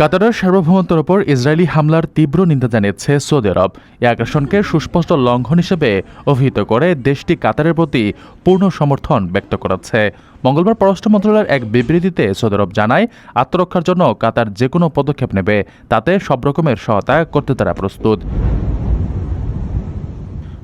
কাতারের সার্বভৌমত্বের ওপর ইসরায়েলি হামলার তীব্র নিন্দা জানিয়েছে সৌদি আরব। এই আগ্রাসনকে সুস্পষ্ট লঙ্ঘন হিসেবে অভিহিত করে দেশটি কাতারের প্রতি পূর্ণ সমর্থন ব্যক্ত করেছে। মঙ্গলবার পররাষ্ট্র মন্ত্রণালয়ের এক বিবৃতিতে সৌদি আরব জানায়, আত্মরক্ষার জন্য কাতার যে কোনো পদক্ষেপ নেবে, তাতে সব রকমের সহায়তা করতে তারা প্রস্তুত।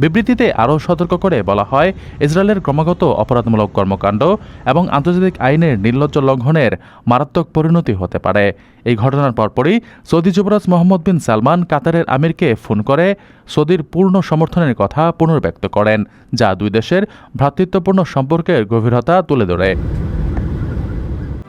বিবৃতিতে আরও সতর্ক করে বলা হয়, ইসরায়েলের ক্রমাগত অপরাধমূলক কর্মকাণ্ড এবং আন্তর্জাতিক আইনের নির্লজ্জ লঙ্ঘনের মারাত্মক পরিণতি হতে পারে। এই ঘটনার পরপরই সৌদি যুবরাজ মোহাম্মদ বিন সালমান কাতারের আমিরকে ফোন করে সৌদির পূর্ণ সমর্থনের কথা পুনর্ব্যক্ত করেন, যা দুই দেশের ভ্রাতৃত্বপূর্ণ সম্পর্কের গভীরতা তুলে ধরে।